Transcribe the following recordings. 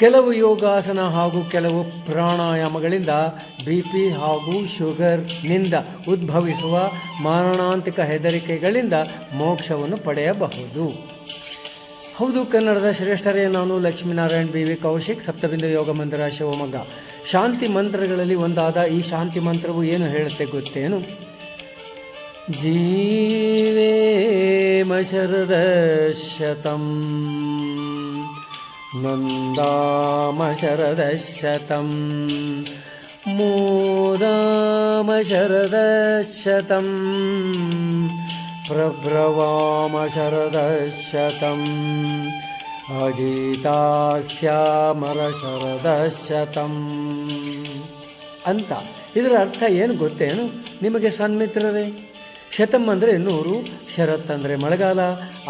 ಕೆಲವು ಯೋಗಾಸನ ಹಾಗೂ ಕೆಲವು ಪ್ರಾಣಾಯಾಮಗಳಿಂದ ಬಿ ಪಿ ಹಾಗೂ ಶುಗರ್ನಿಂದ ಉದ್ಭವಿಸುವ ಮಾರಣಾಂತಿಕ ಹೆದರಿಕೆಗಳಿಂದ ಮೋಕ್ಷವನ್ನು ಪಡೆಯಬಹುದು. ಹೌದು, ಕನ್ನಡದ ಶ್ರೇಷ್ಠರೇ ನಾನು ಲಕ್ಷ್ಮೀನಾರಾಯಣ್, ಬಿ ವಿ ಕೌಶಿಕ್, ಸಪ್ತಬಿಂದು ಯೋಗ ಮಂದಿರ, ಶಿವಮೊಗ್ಗ. ಶಾಂತಿ ಮಂತ್ರಗಳಲ್ಲಿ ಒಂದಾದ ಈ ಶಾಂತಿ ಮಂತ್ರವು ಏನು ಹೇಳುತ್ತೆ ಗೊತ್ತೇನು? ಜೀವೇಮ ಶರದ ನಂದಾಮ ಶರದ ಶತಂ ಮೋದಾಮ ಶರದ ಶತಂ ಪ್ರಭ್ರವಾಮ ಶರದ ಶತಂ ಅಜಿತಾಸ್ಯಾಮರ ಶರದ ಶತಂ ಅಂತ. ಇದರ ಅರ್ಥ ಏನು ಗೊತ್ತೇನು? ನಿಮಗೆ ಸನ್ಮಿತ್ರರೇ? ಶತಂ ಅಂದರೆ ನೂರು, ಶರತ್ ಅಂದರೆ ಮಳೆಗಾಲ,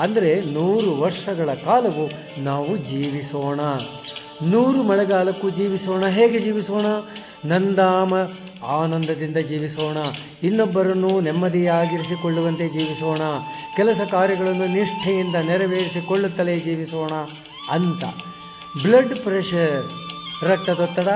ಅಂದರೆ ನೂರು ವರ್ಷಗಳ ಕಾಲವು ನಾವು ಜೀವಿಸೋಣ. ನೂರು ಮಳೆಗಾಲಕ್ಕೂ ಜೀವಿಸೋಣ, ಹೇಗೆ ಜೀವಿಸೋಣ? ನಂದಾಮ ಆನಂದದಿಂದ ಜೀವಿಸೋಣ. ಇನ್ನೊಬ್ಬರನ್ನು ನೆಮ್ಮದಿಯಾಗಿರಿಸಿಕೊಳ್ಳುವಂತೆ ಜೀವಿಸೋಣ. ಕೆಲಸ ಕಾರ್ಯಗಳನ್ನು ನಿಷ್ಠೆಯಿಂದ ನೆರವೇರಿಸಿಕೊಳ್ಳುತ್ತಲೇ ಜೀವಿಸೋಣ ಅಂತ. ಬ್ಲಡ್ ಪ್ರೆಷರ್, ರಕ್ತದೊತ್ತಡ,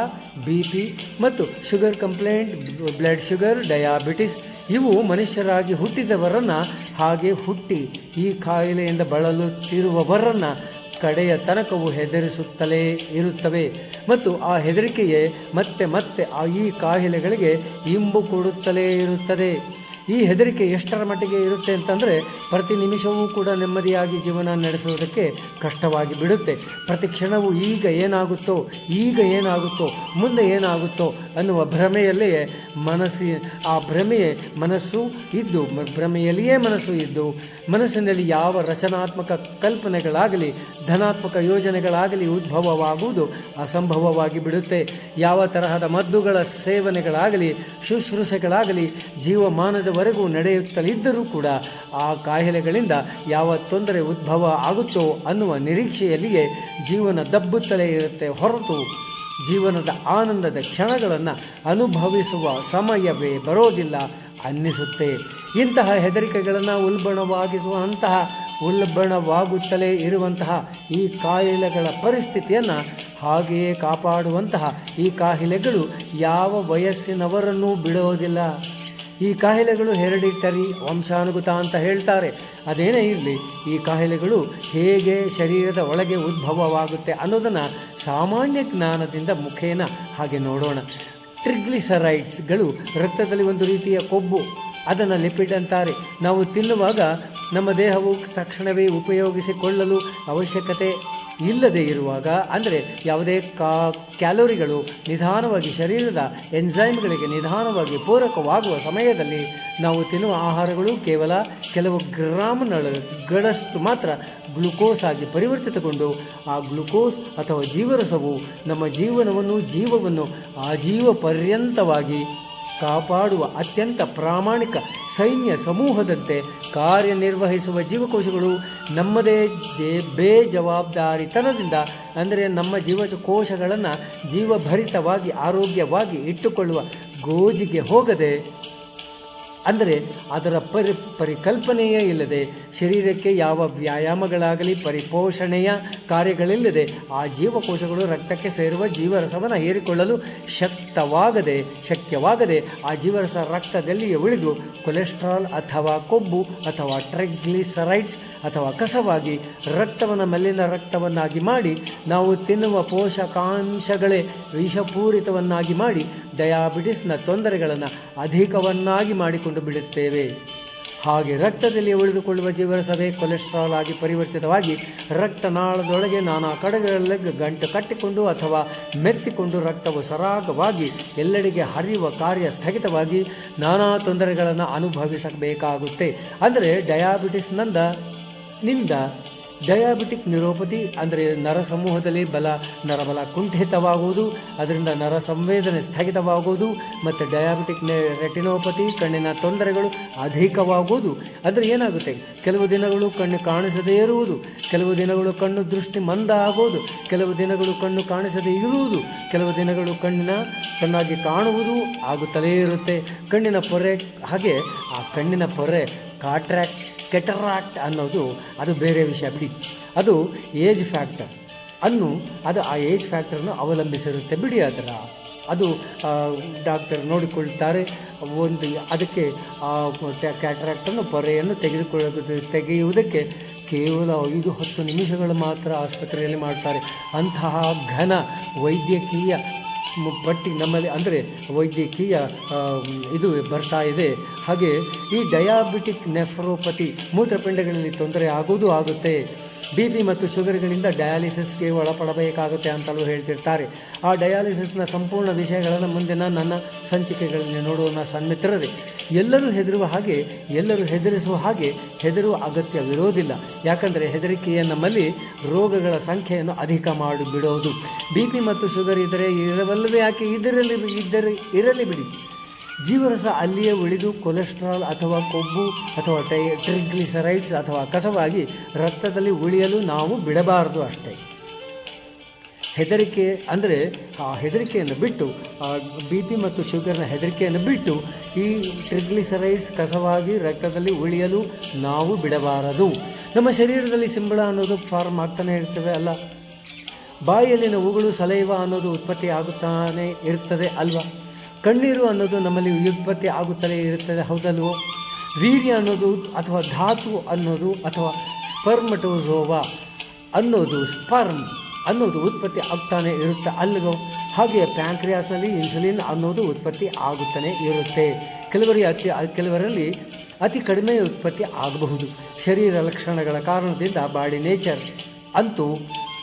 ಬಿ ಪಿ ಮತ್ತು sugar complaint, blood sugar, diabetes ಇವು ಮನುಷ್ಯರಾಗಿ ಹುಟ್ಟಿದವರನ್ನು ಹಾಗೆ ಹುಟ್ಟಿ ಈ ಕಾಯಿಲೆಯಿಂದ ಬಳಲುತ್ತಿರುವವರನ್ನು ಕಡೆಯ ತನಕವು ಹೆದರಿಸುತ್ತಲೇ ಇರುತ್ತವೆ. ಮತ್ತು ಆ ಹೆದರಿಕೆಯೇ ಮತ್ತೆ ಮತ್ತೆ ಆ ಈ ಕಾಯಿಲೆಗಳಿಗೆ ಇಂಬು ಕೊಡುತ್ತಲೇ ಇರುತ್ತದೆ. ಈ ಹೆದರಿಕೆ ಎಷ್ಟರ ಮಟ್ಟಿಗೆ ಇರುತ್ತೆ ಅಂತಂದರೆ ಪ್ರತಿ ನಿಮಿಷವೂ ಕೂಡ ನೆಮ್ಮದಿಯಾಗಿ ಜೀವನ ನಡೆಸುವುದಕ್ಕೆ ಕಷ್ಟವಾಗಿ ಬಿಡುತ್ತೆ. ಪ್ರತಿ ಕ್ಷಣವೂ ಈಗ ಏನಾಗುತ್ತೋ ಈಗ ಏನಾಗುತ್ತೋ, ಮುಂದೆ ಏನಾಗುತ್ತೋ ಅನ್ನುವ ಭ್ರಮೆಯಲ್ಲಿಯೇ ಮನಸ್ಸಿ, ಆ ಭ್ರಮೆಯೇ ಮನಸ್ಸು ಇದ್ದು, ಭ್ರಮೆಯಲ್ಲಿಯೇ ಮನಸ್ಸು ಇದ್ದು, ಮನಸ್ಸಿನಲ್ಲಿ ಯಾವ ರಚನಾತ್ಮಕ ಕಲ್ಪನೆಗಳಾಗಲಿ, ಧನಾತ್ಮಕ ಯೋಜನೆಗಳಾಗಲಿ ಉದ್ಭವವಾಗುವುದು ಅಸಂಭವವಾಗಿ ಬಿಡುತ್ತೆ. ಯಾವ ತರಹದ ಮದ್ದುಗಳ ಸೇವನೆಗಳಾಗಲಿ, ಶುಶ್ರೂಷೆಗಳಾಗಲಿ ಜೀವಮಾನದವರೆಗೂ ನಡೆಯುತ್ತಲಿದ್ದರೂ ಕೂಡ ಆ ಕಾಯಿಲೆಗಳಿಂದ ಯಾವ ತೊಂದರೆ ಉದ್ಭವ ಆಗುತ್ತೋ ಅನ್ನುವ ನಿರೀಕ್ಷೆಯಲ್ಲಿಯೇ ಜೀವನ ದಬ್ಬುತ್ತಲೇ ಇರುತ್ತೆ ಹೊರತು ಜೀವನದ ಆನಂದದ ಕ್ಷಣಗಳನ್ನು ಅನುಭವಿಸುವ ಸಮಯವೇ ಬರೋದಿಲ್ಲ ಅನ್ನಿಸುತ್ತೆ. ಇಂತಹ ಹೆದರಿಕೆಗಳನ್ನು ಉಲ್ಬಣವಾಗಿಸುವಂತಹ ಉಲ್ಬಣವಾಗುತ್ತಲೇ ಇರುವಂತಹ ಈ ಕಾಯಿಲೆಗಳ ಪರಿಸ್ಥಿತಿಯನ್ನು ಹಾಗೆಯೇ ಕಾಪಾಡುವಂತಹ ಈ ಕಾಯಿಲೆಗಳು ಯಾವ ವಯಸ್ಸಿನವರನ್ನೂ ಬಿಡೋದಿಲ್ಲ. ಈ ಕಾಯಿಲೆಗಳು ಹೆರಿಡಿಟರಿ ವಂಶಾನುಗತ ಅಂತ ಹೇಳ್ತಾರೆ. ಅದೇನೇ ಇರಲಿ, ಈ ಕಾಯಿಲೆಗಳು ಹೇಗೆ ಶರೀರದ ಒಳಗೆ ಉದ್ಭವವಾಗುತ್ತೆ ಅನ್ನೋದನ್ನು ಸಾಮಾನ್ಯ ಜ್ಞಾನದಿಂದ ಮುಖೇನ ಹಾಗೆ ನೋಡೋಣ. ಟ್ರಿಗ್ಲಿಸರೈಡ್ಸ್ಗಳು ರಕ್ತದಲ್ಲಿ ಒಂದು ರೀತಿಯ ಕೊಬ್ಬು, ಅದನ್ನು ಲಿಪಿಡ್ ಅಂತಾರೆ. ನಾವು ತಿನ್ನುವಾಗ ನಮ್ಮ ದೇಹವು ತಕ್ಷಣವೇ ಉಪಯೋಗಿಸಿಕೊಳ್ಳಲು ಅವಶ್ಯಕತೆ ಇಲ್ಲದೆ ಇರುವಾಗ, ಅಂದರೆ ಯಾವುದೇ ಕಾ, ಕ್ಯಾಲೋರಿಗಳು ನಿಧಾನವಾಗಿ ಶರೀರದ ಎನ್ಝೈಮ್ಗಳಿಗೆ ನಿಧಾನವಾಗಿ ಪೂರಕವಾಗುವ ಸಮಯದಲ್ಲಿ ನಾವು ತಿನ್ನುವ ಆಹಾರಗಳು ಕೇವಲ ಕೆಲವು ಗ್ರಾಮ್ಗಳಷ್ಟು ಮಾತ್ರ ಗ್ಲುಕೋಸ್ ಆಗಿ ಪರಿವರ್ತಿತಗೊಂಡು ಆ ಗ್ಲುಕೋಸ್ ಅಥವಾ ಜೀವರಸವು ನಮ್ಮ ಜೀವನವನ್ನು, ಜೀವವನ್ನು ಆಜೀವ ಪರ್ಯಂತವಾಗಿ ಕಾಪಾಡುವ ಅತ್ಯಂತ ಪ್ರಾಮಾಣಿಕ ಸೈನ್ಯ ಸಮೂಹದಂತೆ ಕಾರ್ಯನಿರ್ವಹಿಸುವ ಜೀವಕೋಶಗಳು ನಮ್ಮದೇ ಜೇ ಬೇಜವಾಬ್ದಾರಿತನದಿಂದ, ಅಂದರೆ ನಮ್ಮ ಜೀವಕೋಶಗಳನ್ನು ಜೀವಭರಿತವಾಗಿ, ಆರೋಗ್ಯವಾಗಿ ಇಟ್ಟುಕೊಳ್ಳುವ ಗೋಜಿಗೆ ಹೋಗದೆ ಅಂದರೆ ಅದರ ಪರಿ, ಪರಿಕಲ್ಪನೆಯೇ ಇಲ್ಲದೆ ಶರೀರಕ್ಕೆ ಯಾವ ವ್ಯಾಯಾಮಗಳಾಗಲಿ ಪರಿಪೋಷಣೆಯ ಕಾರ್ಯಗಳಿಲ್ಲದೆ ಆ ಜೀವಕೋಶಗಳು ರಕ್ತಕ್ಕೆ ಸೇರುವ ಜೀವರಸವನ್ನು ಹೀರಿಕೊಳ್ಳಲು ಶಕ್ತವಾಗದೆ, ಶಕ್ಯವಾಗದೆ ಆ ಜೀವರಸ ರಕ್ತದಲ್ಲಿಯೇ ಉಳಿದು ಕೊಲೆಸ್ಟ್ರಾಲ್ ಅಥವಾ ಕೊಬ್ಬು ಅಥವಾ ಟ್ರೈಗ್ಲಿಸರೈಡ್ಸ್ ಅಥವಾ ಕಸವಾಗಿ ರಕ್ತವನ್ನು ಮಲ್ಲಿನ ರಕ್ತವನ್ನಾಗಿ ಮಾಡಿ, ನಾವು ತಿನ್ನುವ ಪೋಷಕಾಂಶಗಳೇ ವಿಷಪೂರಿತವನ್ನಾಗಿ ಮಾಡಿ, ಡಯಾಬಿಟಿಸ್ನ ತೊಂದರೆಗಳನ್ನು ಅಧಿಕವನ್ನಾಗಿ ಮಾಡಿಕೊಂಡು ಬಿಡುತ್ತೇವೆ. ಹಾಗೆ ರಕ್ತದಲ್ಲಿ ಉಳಿದುಕೊಳ್ಳುವ ಜೀವರಸವೇ ಕೊಲೆಸ್ಟ್ರಾಲ್ ಆಗಿ ಪರಿವರ್ತಿತವಾಗಿ ರಕ್ತನಾಳದೊಳಗೆ ನಾನಾ ಕಡೆಗಳಲ್ಲಿ ಗಂಟು ಕಟ್ಟಿಕೊಂಡು ಅಥವಾ ಮೆತ್ತಿಕೊಂಡು ರಕ್ತವು ಸರಾಗವಾಗಿ ಎಲ್ಲೆಡೆಗೆ ಹರಿಯುವ ಕಾರ್ಯ ಸ್ಥಗಿತವಾಗಿ ನಾನಾ ತೊಂದರೆಗಳನ್ನು ಅನುಭವಿಸಬೇಕಾಗುತ್ತೆ. ಅಂದರೆ ಡಯಾಬಿಟಿಸ್ನಿಂದ ನಿಂದ ಡಯಾಬಿಟಿಕ್ ನ್ಯೂರೋಪತಿ ಅಂದರೆ ನರ ಸಮೂಹದಲ್ಲಿ ಬಲ ನರಬಲ ಕುಂಠಿತವಾಗುವುದು, ಅದರಿಂದ ನರ ಸಂವೇದನೆ ಸ್ಥಗಿತವಾಗುವುದು, ಮತ್ತು ಡಯಾಬಿಟಿಕ್ ರೆಟಿನೋಪತಿ, ಕಣ್ಣಿನ ತೊಂದರೆಗಳು ಅಧಿಕವಾಗುವುದು. ಅಂದರೆ ಏನಾಗುತ್ತೆ? ಕೆಲವು ದಿನಗಳು ಕಣ್ಣು ಕಾಣಿಸದೇ ಇರುವುದು, ಕೆಲವು ದಿನಗಳು ಕಣ್ಣು ದೃಷ್ಟಿ ಮಂದ ಆಗುವುದು, ಕೆಲವು ದಿನಗಳು ಕಣ್ಣು ಕಾಣಿಸದೇ ಇರುವುದು, ಕೆಲವು ದಿನಗಳು ಕಣ್ಣಿನ ಚೆನ್ನಾಗಿ ಕಾಣುವುದು ಆಗುತ್ತಲೇ ಇರುತ್ತೆ. ಕಣ್ಣಿನ ಪೊರೆ ಹಾಗೆ ಆ ಕಣ್ಣಿನ ಪೊರೆ ಕಾಟ್ರಾಕ್ಟ್ ಕೆಟರಾಕ್ಟ್ ಅನ್ನೋದು ಅದು ಬೇರೆ ವಿಷಯ, ಬಿಡಿ. ಅದು ಏಜ್ ಫ್ಯಾಕ್ಟರ್. ಅನ್ನು, ಅದು ಆ ಏಜ್ ಫ್ಯಾಕ್ಟರ್ನ ಅವಲಂಬಿಸಿರುತ್ತೆ. ಬಿಡಿ ಅದರ ಅದು ಡಾಕ್ಟರ್ ನೋಡಿಕೊಳ್ತಾರೆ. ಒಂದು, ಅದಕ್ಕೆ, ಆ ಕ್ಯಾಟ್ರಾಕ್ಟನ್ನು ಪೊರೆಯನ್ನು ತೆಗೆದುಕೊಳ್ಳೋದು, ತೆಗೆಯುವುದಕ್ಕೆ ಕೇವಲ ಐದು, ಹತ್ತು ನಿಮಿಷಗಳು ಮಾತ್ರ ಆಸ್ಪತ್ರೆಯಲ್ಲಿ ಮಾಡ್ತಾರೆ. ಅಂತಹ ಘನ ವೈದ್ಯಕೀಯ ಪಟ್ಟಿ ನಮ್ಮಲ್ಲಿ ಅಂದರೆ ವೈದ್ಯಕೀಯ ಇದು ಬರ್ತಾ ಇದೆ. ಹಾಗೆ ಈ ಡಯಾಬಿಟಿಕ್ ನೆಫ್ರೋಪತಿ ಮೂತ್ರಪಿಂಡಗಳಲ್ಲಿ ತೊಂದರೆ ಆಗೋದು ಆಗುತ್ತೆ. ಬಿ ಪಿ ಮತ್ತು ಶುಗರ್ಗಳಿಂದ ಡಯಾಲಿಸಿಸ್ಗೆ ಒಳಪಡಬೇಕಾಗುತ್ತೆ ಅಂತಲೂ ಹೇಳ್ತಿರ್ತಾರೆ. ಆ ಡಯಾಲಿಸಿಸ್ನ ಸಂಪೂರ್ಣ ವಿಷಯಗಳನ್ನು ಮುಂದಿನ ನನ್ನ ಸಂಚಿಕೆಗಳಲ್ಲಿ ನೋಡುವ ಸನ್ಮಿತ್ರರೇ. ಎಲ್ಲರೂ ಹೆದರುವ ಹಾಗೆ, ಎಲ್ಲರೂ ಹೆದರಿಸುವ ಹಾಗೆ ಹೆದರುವ ಅಗತ್ಯವಿರೋದಿಲ್ಲ ಯಾಕಂದರೆ ಹೆದರಿಕೆಯ ನಮ್ಮಲ್ಲಿ ರೋಗಗಳ ಸಂಖ್ಯೆಯನ್ನು ಅಧಿಕ ಮಾಡಿಬಿಡೋದು. ಬಿ ಪಿ ಮತ್ತು ಶುಗರ್ ಇದ್ದರೆ ಇರವಲ್ಲವೇ ಯಾಕೆ? ಇದರಲ್ಲಿ, ಇದ್ದರೆ, ಇರಲಿ ಬಿಡಿ. ಜೀವರಸ ಅಲ್ಲಿಯೇ ಉಳಿದು ಕೊಲೆಸ್ಟ್ರಾಲ್ ಅಥವಾ ಕೊಬ್ಬು ಅಥವಾ ಟೈ, ಟ್ರಿಗ್ಲಿಸರೈಡ್ಸ್ ಅಥವಾ ಕಸವಾಗಿ ರಕ್ತದಲ್ಲಿ ಉಳಿಯಲು ನಾವು ಬಿಡಬಾರದು ಅಷ್ಟೇ. ಹೆದರಿಕೆ ಅಂದರೆ, ಆ, ಹೆದರಿಕೆಯನ್ನು ಬಿಟ್ಟು ಬಿ ಪಿ ಮತ್ತು ಶುಗರ್ನ ಹೆದರಿಕೆಯನ್ನು ಬಿಟ್ಟು ಈ ಟ್ರಿಗ್ಲಿಸರೈಡ್ಸ್ ಕಸವಾಗಿ ರಕ್ತದಲ್ಲಿ ಉಳಿಯಲು ನಾವು ಬಿಡಬಾರದು. ನಮ್ಮ ಶರೀರದಲ್ಲಿ ಸಿಂಬಳ ಅನ್ನೋದು ಫಾರ್ಮ್ ಆಗ್ತಾನೆ ಇರ್ತವೆ ಅಲ್ಲ? ಬಾಯಲ್ಲಿನ ಉಗುಳು ಸಲೈವ ಅನ್ನೋದು ಉತ್ಪತ್ತಿ ಆಗುತ್ತಾನೆ ಇರ್ತದೆ ಅಲ್ವಾ? ಕಣ್ಣೀರು ಅನ್ನೋದು ನಮ್ಮಲ್ಲಿ ಉತ್ಪತ್ತಿ ಆಗುತ್ತಲೇ ಇರುತ್ತದೆ, ಹೌದಲ್ವೋ? ವೀರ್ಯ ಅನ್ನೋದು ಅಥವಾ ಧಾತು ಅನ್ನೋದು ಅಥವಾ ಸ್ಪರ್ಮಟೋಝೋವ ಅನ್ನೋದು ಸ್ಪರ್ಮ್ ಅನ್ನೋದು ಉತ್ಪತ್ತಿ ಆಗ್ತಾನೆ ಇರುತ್ತೆ ಅಲ್ಲಿಗೋ ಹಾಗೆ ಪ್ಯಾಂಕ್ರಿಯಾಸ್ನಲ್ಲಿ ಇನ್ಸುಲಿನ್ ಅನ್ನೋದು ಉತ್ಪತ್ತಿ ಆಗುತ್ತಾನೆ ಇರುತ್ತೆ. ಕೆಲವರಿಗೆ ಅತಿ, ಕೆಲವರಲ್ಲಿ ಅತಿ ಕಡಿಮೆ ಉತ್ಪತ್ತಿ ಆಗಬಹುದು. ಶರೀರ ಲಕ್ಷಣಗಳ ಕಾರಣದಿಂದ ಬಾಡಿ ನೇಚರ್ ಅಂತೂ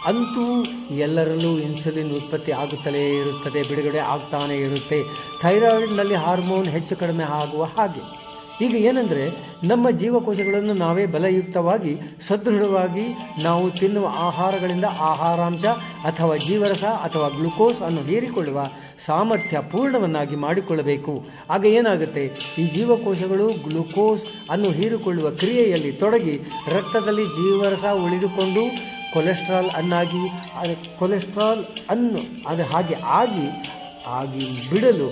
ಅಂತೂ ಎಲ್ಲರಲ್ಲೂ ಇನ್ಸುಲಿನ್ ಉತ್ಪತ್ತಿ ಆಗುತ್ತಲೇ ಇರುತ್ತದೆ, ಬಿಡುಗಡೆ ಆಗ್ತಾನೆ ಇರುತ್ತೆ. ಥೈರಾಯ್ಡ್ನಲ್ಲಿ ಹಾರ್ಮೋನ್ ಹೆಚ್ಚು ಕಡಿಮೆ ಆಗುವ ಹಾಗೆ. ಈಗ ಏನಂದರೆ, ನಮ್ಮ ಜೀವಕೋಶಗಳನ್ನು ನಾವೇ ಬಲಯುಕ್ತವಾಗಿ, ಸದೃಢವಾಗಿ ನಾವು ತಿನ್ನುವ ಆಹಾರಗಳಿಂದ ಆಹಾರಾಂಶ ಅಥವಾ ಜೀವರಸ ಅಥವಾ ಗ್ಲುಕೋಸ್ ಅನ್ನು ಹೀರಿಕೊಳ್ಳುವ ಸಾಮರ್ಥ್ಯ ಪೂರ್ಣವನ್ನಾಗಿ ಮಾಡಿಕೊಳ್ಳಬೇಕು. ಆಗ ಏನಾಗುತ್ತೆ? ಈ ಜೀವಕೋಶಗಳು ಗ್ಲುಕೋಸ್ ಅನ್ನು ಹೀರಿಕೊಳ್ಳುವ ಕ್ರಿಯೆಯಲ್ಲಿ ತೊಡಗಿ ರಕ್ತದಲ್ಲಿ ಜೀವರಸ ಉಳಿದುಕೊಂಡು ಕೊಲೆಸ್ಟ್ರಾಲ್ ಅನ್ನಾಗಿ, ಅದು ಕೊಲೆಸ್ಟ್ರಾಲ್ ಅನ್ನು, ಅದು ಹಾಗೆ ಆಗಿ ಆಗಿ ಬಿಡಲು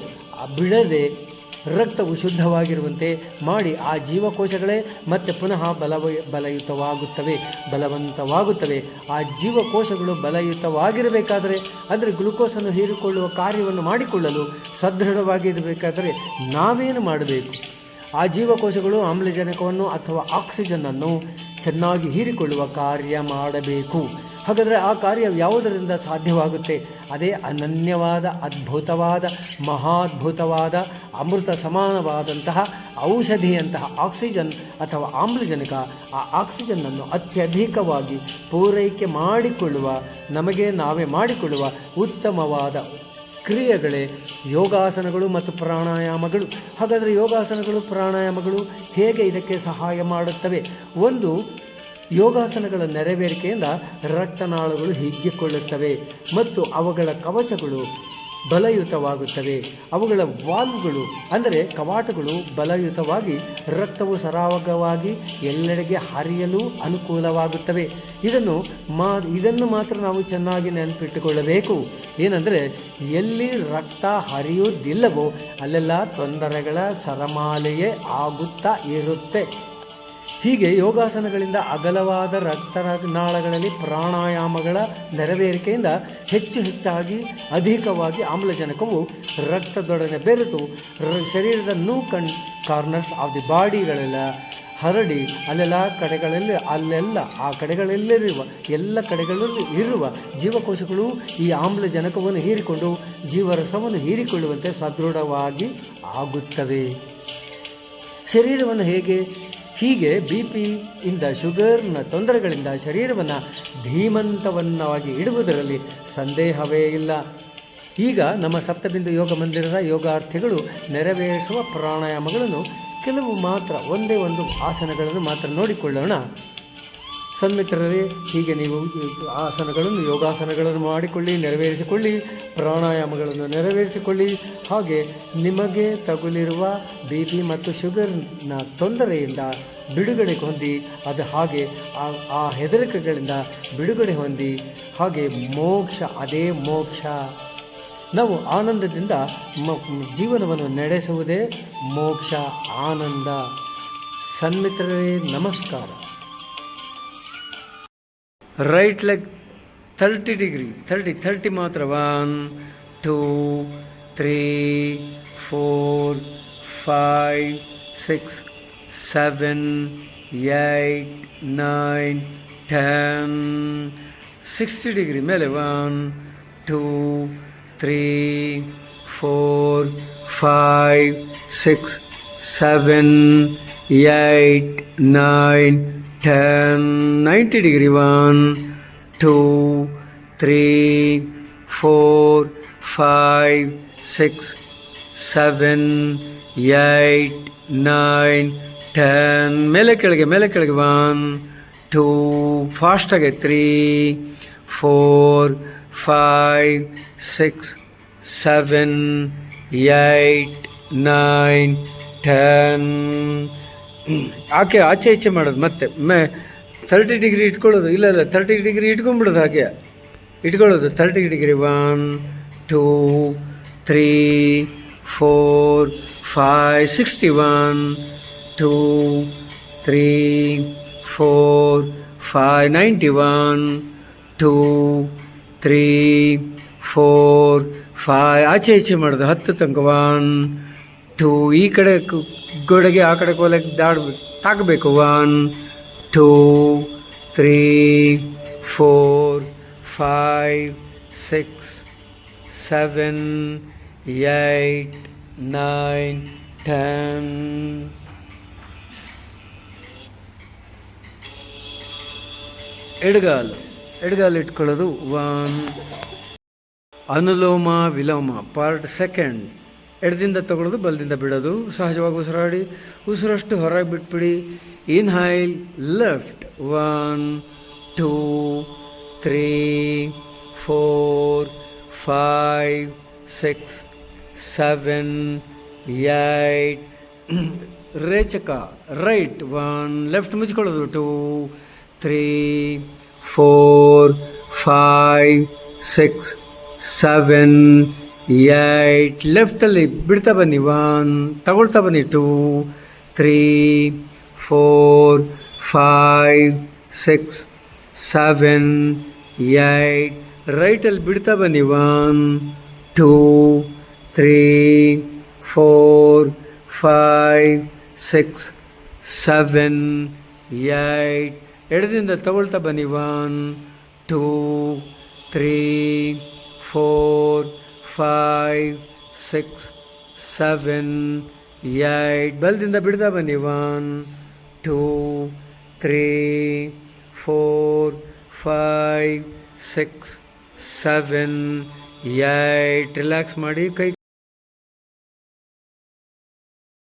ಬಿಡದೆ ರಕ್ತವು ಶುದ್ಧವಾಗಿರುವಂತೆ ಮಾಡಿ ಆ ಜೀವಕೋಶಗಳೇ ಮತ್ತೆ ಪುನಃ ಬಲವ, ಬಲಯುತವಾಗುತ್ತವೆ, ಬಲವಂತವಾಗುತ್ತವೆ. ಆ ಜೀವಕೋಶಗಳು ಬಲಯುತವಾಗಿರಬೇಕಾದರೆ, ಅಂದರೆ ಗ್ಲುಕೋಸನ್ನು ಹೀರಿಕೊಳ್ಳುವ ಕಾರ್ಯವನ್ನು ಮಾಡಿಕೊಳ್ಳಲು ಸದೃಢವಾಗಿರಬೇಕಾದರೆ ನಾವೇನು ಮಾಡಬೇಕು? ಆ ಜೀವಕೋಶಗಳು ಆಮ್ಲಜನಕವನ್ನು ಅಥವಾ ಆಕ್ಸಿಜನ್ನನ್ನು ಚೆನ್ನಾಗಿ ಹೀರಿಕೊಳ್ಳುವ ಕಾರ್ಯ ಮಾಡಬೇಕು. ಹಾಗಾದರೆ ಆ ಕಾರ್ಯ ಯಾವುದರಿಂದ ಸಾಧ್ಯವಾಗುತ್ತೆ? ಅದೇ ಅನನ್ಯವಾದ, ಅದ್ಭುತವಾದ, ಮಹಾದ್ಭುತವಾದ, ಅಮೃತ ಸಮಾನವಾದಂತಹ ಔಷಧಿಯಂತಹ ಆಕ್ಸಿಜನ್ ಅಥವಾ ಆಮ್ಲಜನಕ ಆ ಆಕ್ಸಿಜನ್ನನ್ನು ಅತ್ಯಧಿಕವಾಗಿ ಪೂರೈಕೆ ಮಾಡಿಕೊಳ್ಳುವ, ನಮಗೆ ನಾವೇ ಮಾಡಿಕೊಳ್ಳುವ ಉತ್ತಮವಾದ ಕ್ರಿಯೆಗಳೇ ಯೋಗಾಸನಗಳು ಮತ್ತು ಪ್ರಾಣಾಯಾಮಗಳು. ಹಾಗಾದರೆ ಯೋಗಾಸನಗಳು, ಪ್ರಾಣಾಯಾಮಗಳು ಹೇಗೆ ಇದಕ್ಕೆ ಸಹಾಯ ಮಾಡುತ್ತವೆ? ಒಂದು, ಯೋಗಾಸನಗಳ ನೆರವೇರಿಕೆಯಿಂದ ರಕ್ತನಾಳಗಳು ಹಿಗ್ಗಿಕೊಳ್ಳುತ್ತವೆ ಮತ್ತು ಅವುಗಳ ಕವಚಗಳು ಬಲಯುತವಾಗುತ್ತವೆ. ಅವುಗಳ ವಾಲ್ವ್ಗಳು, ಅಂದರೆ ಕವಾಟಗಳು, ಬಲಯುತವಾಗಿ, ರಕ್ತವು ಸರಾಗವಾಗಿ ಎಲ್ಲೆಡೆಗೆ ಹರಿಯಲು ಅನುಕೂಲವಾಗುತ್ತವೆ. ಇದನ್ನು ಮಾ, ಇದನ್ನು ಮಾತ್ರ ನಾವು ಚೆನ್ನಾಗಿ ನೆನಪಿಟ್ಟುಕೊಳ್ಳಬೇಕು. ಏನಂದರೆ, ಎಲ್ಲಿ ರಕ್ತ ಹರಿಯುವುದಿಲ್ಲವೋ, ಅಲ್ಲೆಲ್ಲ ತೊಂದರೆಗಳ ಸರಮಾಲೆಯೇ ಆಗುತ್ತಾ ಇರುತ್ತೆ. ಹೀಗೆ ಯೋಗಾಸನಗಳಿಂದ ಅಗಲವಾದ ರಕ್ತನಾಳಗಳಲ್ಲಿ ಪ್ರಾಣಾಯಾಮಗಳ ನೆರವೇರಿಕೆಯಿಂದ ಹೆಚ್ಚು ಹೆಚ್ಚಾಗಿ ಅಧಿಕವಾಗಿ ಆಮ್ಲಜನಕವು ರಕ್ತದೊಡನೆ ಬೆರೆತು ಶರೀರದ ನೂ ಕಣ್ ಕಾರ್ನರ್ಸ್ ಆಫ್ ದಿ ಬಾಡಿಗಳೆಲ್ಲ ಹರಡಿ ಅಲ್ಲೆಲ್ಲ ಕಡೆಗಳಲ್ಲಿ ಅಲ್ಲೆಲ್ಲ ಆ ಕಡೆಗಳಲ್ಲಿರುವ ಎಲ್ಲ ಕಡೆಗಳಲ್ಲಿ ಇರುವ ಜೀವಕೋಶಗಳು ಈ ಆಮ್ಲಜನಕವನ್ನು ಹೀರಿಕೊಂಡು ಜೀವರಸವನ್ನು ಹೀರಿಕೊಳ್ಳುವಂತೆ ಸದೃಢವಾಗಿ ಆಗುತ್ತವೆ. ಶರೀರವನ್ನು ಹೇಗೆ ಹೀಗೆ ಬಿ ಪಿ ಇಂದ ಶುಗರ್ನ ತೊಂದರೆಗಳಿಂದ ಶರೀರವನ್ನು ಧೀಮಂತವನ್ನಾಗಿ ಇಡುವುದರಲ್ಲಿ ಸಂದೇಹವೇ ಇಲ್ಲ. ಈಗ ನಮ್ಮ ಸಪ್ತಬಿಂದು ಯೋಗ ಮಂದಿರದ ಯೋಗಾರ್ಥಿಗಳು ನೆರವೇರಿಸುವ ಪ್ರಾಣಾಯಾಮಗಳನ್ನು ಕೆಲವು ಮಾತ್ರ ಒಂದೇ ಒಂದು ಆಸನಗಳನ್ನು ಮಾತ್ರ ನೋಡಿಕೊಳ್ಳೋಣ. ಸನ್ಮಿತ್ರರೇ ಹೀಗೆ ನೀವು ಆಸನಗಳನ್ನು, ಯೋಗಾಸನಗಳನ್ನು ಮಾಡಿಕೊಳ್ಳಿ, ನೆರವೇರಿಸಿಕೊಳ್ಳಿ, ಪ್ರಾಣಾಯಾಮಗಳನ್ನು ನೆರವೇರಿಸಿಕೊಳ್ಳಿ. ಹಾಗೆ ನಿಮಗೆ ತಗುಲಿರುವ ಬಿ ಪಿ ಮತ್ತು ಶುಗರ್ನ ತೊಂದರೆಯಿಂದ ಬಿಡುಗಡೆ ಹೊಂದಿ, ಅದು ಹಾಗೆ ಆ ಹೆದರಿಕೆಗಳಿಂದ ಬಿಡುಗಡೆ ಹೊಂದಿ, ಹಾಗೆ ಮೋಕ್ಷ, ಅದೇ ಮೋಕ್ಷ. ನಾವು ಆನಂದದಿಂದ ಮ, ಜೀವನವನ್ನು ನಡೆಸುವುದೇ ಮೋಕ್ಷ, ಆನಂದ. ಸನ್ಮಿತ್ರರೇ ನಮಸ್ಕಾರ. Right leg thirty degree thirty thirty ಮಾತ್ರ one two three four five six seven eight nine ten sixty degree ಮೇಲೆ one two three four five six seven eight nine ten ninety degree one two three four five six seven eight nine ten ಮೇಲೆ ಕೆಳಗೆ ಮೇಲೆ ಕೆಳಗೆ one two ಫಾಸ್ಟಾಗೆ three four five six seven eight nine ten ಆಕೆ ಆಚೆ ಈಚೆ ಮಾಡೋದು ಮತ್ತೆ. May thirty degree ಇಟ್ಕೊಳ್ಳೋದು. ಇಲ್ಲ ಇಲ್ಲ ತರ್ಟಿ ಡಿಗ್ರಿ ಇಟ್ಕೊಂಡ್ಬಿಡೋದು ಹಾಗೆ ಇಟ್ಕೊಳ್ಳೋದು. Thirty degree one two three four five sixty one two three four five ninety one two three four five ಆಚೆ ಈಚೆ ಮಾಡೋದು. ಹತ್ತು ತನಕ ಒನ್ ಟೂ ಈ ಕಡೆ ಗೋಡೆಗೆ ಆ ಕಡೆ ಕೋಲಕ್ಕೆ ದಾಡ್ಬೇಕು ತಾಕಬೇಕು one, two, three, four, five, six, seven, eight, nine, ten. ಎಡಗಾಲು. ಎಡಗಾಲು ಇಟ್ಕೊಳ್ಳೋದು. One. Anulom vilom. Part second. ಎಡದಿಂದ ತಗೊಳ್ಳೋದು, ಬಲದಿಂದ ಬಿಡೋದು. ಸಹಜವಾಗಿ ಉಸಿರಾಡಿ, ಉಸಿರಷ್ಟು ಹೊರಗೆ ಬಿಟ್ಬಿಡಿ. Inhale left one two three four five six seven eight ರೇಚಕ right one left ಮುಚ್ಕೊಳ್ಳೋದು. Two three four five six seven eight ಲೆಫ್ಟಲ್ಲಿ ಬಿಡ್ತಾ ಬನ್ನಿ. ಒನ್ ತಗೊಳ್ತಾ ಬನ್ನಿ. Two three four five six seven eight ರೈಟಲ್ಲಿ ಬಿಡ್ತಾ ಬನ್ನಿ. One two three four five six seven eight ಎಡದಿಂದ ತಗೊಳ್ತಾ ಬನ್ನಿ. One two three four five six seven eight ಬಲದಿಂದ ಬಿಡ್ತಾ ಬನ್ನಿ. One two three four five six seven eight relax ಮಾಡಿ ಕೈ